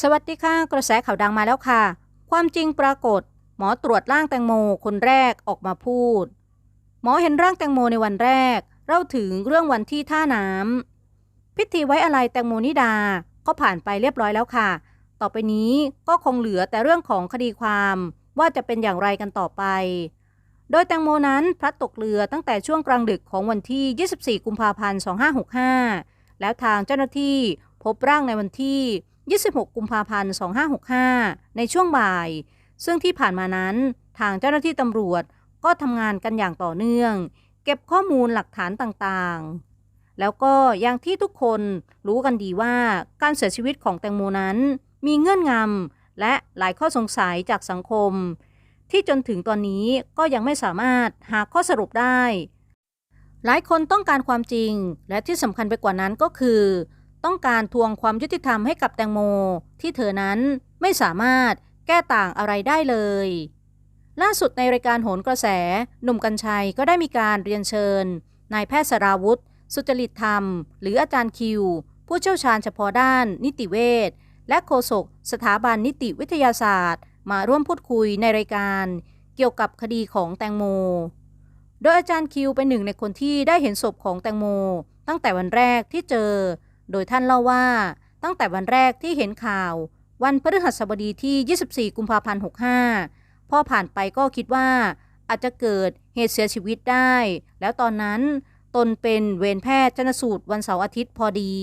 สวัสดีค่ะ กระแสข่าวดังมาแล้วค่ะ ความจริงปรากฏ หมอตรวจร่างแตงโมคนแรกออกมาพูด หมอเห็นร่างแตงโมในวันแรกเล่าถึงเรื่องวันที่ท่าน้ำพิธีไว้อะไรแตงโมนิดาก็ผ่านไปเรียบร้อยแล้วค่ะ ต่อไปนี้ก็คงเหลือแต่เรื่องของคดีความว่าจะเป็นอย่างไรกันต่อไป โดยแตงโมนั้นพลัดตกเรือตั้งแต่ช่วงกลางดึกของวันที่ 24 กุมภาพันธ์ 2565 แล้วทางเจ้าหน้าที่พบร่างในวันที่ 26 กุมภาพันธ์ 2565 ในช่วงบ่าย ซึ่งที่ผ่านมานั้นทางเจ้าหน้าที่ตำรวจก็ทำงานกันอย่างต่อเนื่อง เก็บข้อมูลหลักฐานต่างๆ แล้วก็อย่างที่ทุกคนรู้กันดีว่าการเสียชีวิตของแตงโมนั้น มีเงื่อนงำและหลายข้อสงสัยจากสังคม ที่จนถึงตอนนี้ก็ยังไม่สามารถหาข้อสรุปได้ หลายคนต้องการความจริงและที่สำคัญไปกว่านั้นก็คือ ต้องการทวงความยุติธรรมให้กับแตงโม ที่เธอนั้นไม่สามารถแก้ต่างอะไรได้เลย ล่าสุดในรายการโหนกระแส หนุ่มกัญชัยก็ได้มีการเรียนเชิญนายแพทย์สราวุธสุจริตธรรม หรืออาจารย์คิว ผู้เชี่ยวชาญเฉพาะด้านนิติเวชและโฆษกสถาบันนิติวิทยาศาสตร์ มาร่วมพูดคุยในรายการเกี่ยวกับคดีของแตงโม โดยอาจารย์คิวเป็นหนึ่งในคนที่ได้เห็นศพของแตงโม ตั้งแต่วันแรกที่เจอ โดยท่านเล่าว่าตั้งแต่วันแรกที่เห็นข่าว วันพฤหัสบดีที่ 24 กุมภาพันธ์ 65พอผ่านไปก็คิดว่า อาจจะเกิดเหตุเสียชีวิตได้ แล้วตอนนั้นตนเป็นเวรแพทย์ชนสูตรวันเสาร์อาทิตย์พอดี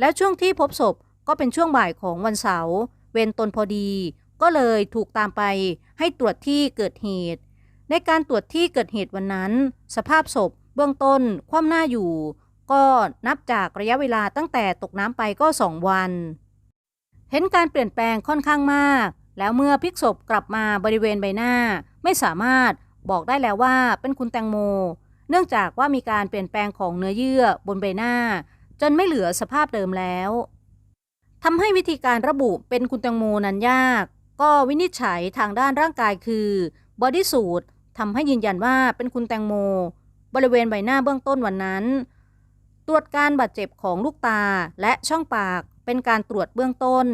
แล้วช่วงที่พบศพก็เป็นช่วงบ่ายของวันเสาร์เวรตนพอดี ก็เลยถูกตามไปให้ตรวจที่เกิดเหตุ ในการตรวจที่เกิดเหตุวันนั้น สภาพศพเบื้องต้นคว่ำหน้าอยู่ ก็นับจากระยะเวลาตั้งแต่ตกน้ำไปก็สองวัน เห็นการเปลี่ยนแปลงค่อนข้างมาก แล้วเมื่อพลิกศพกลับมาบริเวณใบหน้า ไม่สามารถบอกได้แล้วว่าเป็นคุณแตงโม เนื่องจากว่ามีการเปลี่ยนแปลงของเนื้อเยื่อบนใบหน้า จนไม่เหลือสภาพเดิมแล้วทำให้วิธีการระบุเป็นคุณแตงโมนั้นยาก ก็วินิจฉัยทางด้านร่างกายคือบอดี้สูททำให้ยืนยันว่าเป็นคุณแตงโม บริเวณใบหน้าเบื้องต้นวันนั้น ตรวจการบาดเจ็บของลูกตาและช่องปากเป็นการตรวจเบื้องต้น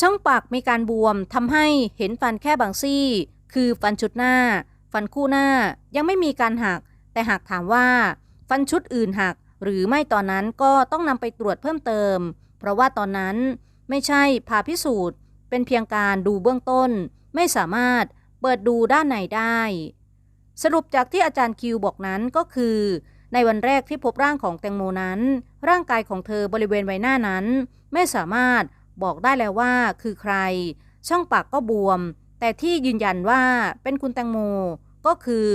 ช่องปากมีการบวมทำให้เห็นฟันแค่บางซี่ คือฟันชุดหน้า ฟันคู่หน้ายังไม่มีการหัก แต่หากถามว่า ฟันชุดอื่นหัก หรือไม่ตอนนั้นก็ต้องนำไปตรวจเพิ่มเติม เพราะว่าตอนนั้นไม่ใช่ผ่าพิสูจน์ เป็นเพียงการดูเบื้องต้น ไม่สามารถเปิดดูด้านในได้ สรุปจากที่อาจารย์คิวบอกนั้นก็คือ ในวันแรกที่พบร่างของแตงโมนั้น ร่างกายของเธอบริเวณใบหน้านั้น ไม่สามารถบอกได้แล้วว่าคือใคร ช่องปากก็บวม แต่ที่ยืนยันว่าเป็นคุณแตงโมก็คือ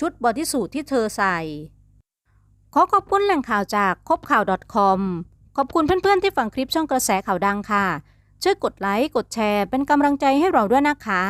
ชุดบอดี้สูทที่เธอใส่ ขอขอบคุณแหล่งข่าวจากคบข่าว .com ขอบคุณเพื่อนๆที่ฟังคลิปช่องกระแสข่าวดังค่ะ ช่วยกดไลค์ กดแชร์เป็นกำลังใจให้เราด้วยนะคะ